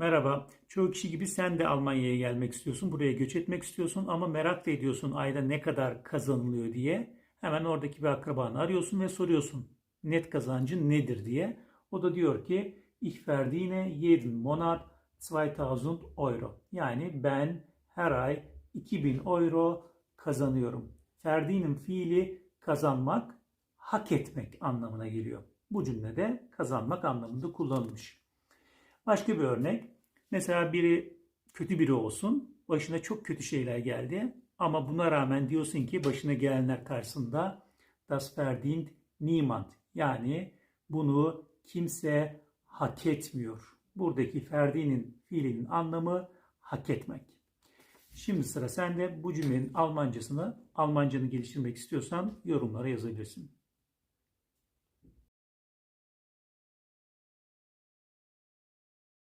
Merhaba. Çoğu kişi gibi sen de Almanya'ya gelmek istiyorsun. Buraya göç etmek istiyorsun ama merak da ediyorsun ayda ne kadar kazanılıyor diye. Hemen oradaki bir akrabanı arıyorsun ve soruyorsun. Net kazancın nedir diye. O da diyor ki ich verdiene jeden Monat 2000 Euro. Yani ben her ay 2000 euro kazanıyorum. Verdiğinin fiili kazanmak, hak etmek anlamına geliyor. Bu cümlede kazanmak anlamında kullanılmış. Başka bir örnek. Mesela biri kötü biri olsun. Başına çok kötü şeyler geldi. Ama buna rağmen diyorsun ki başına gelenler karşısında das verdient niemand. Yani bunu kimse hak etmiyor. Buradaki ferdinin fiilinin anlamı hak etmek. Şimdi sıra sende bu cümlenin Almancasını, Almancanı geliştirmek istiyorsan yorumlara yazabilirsin.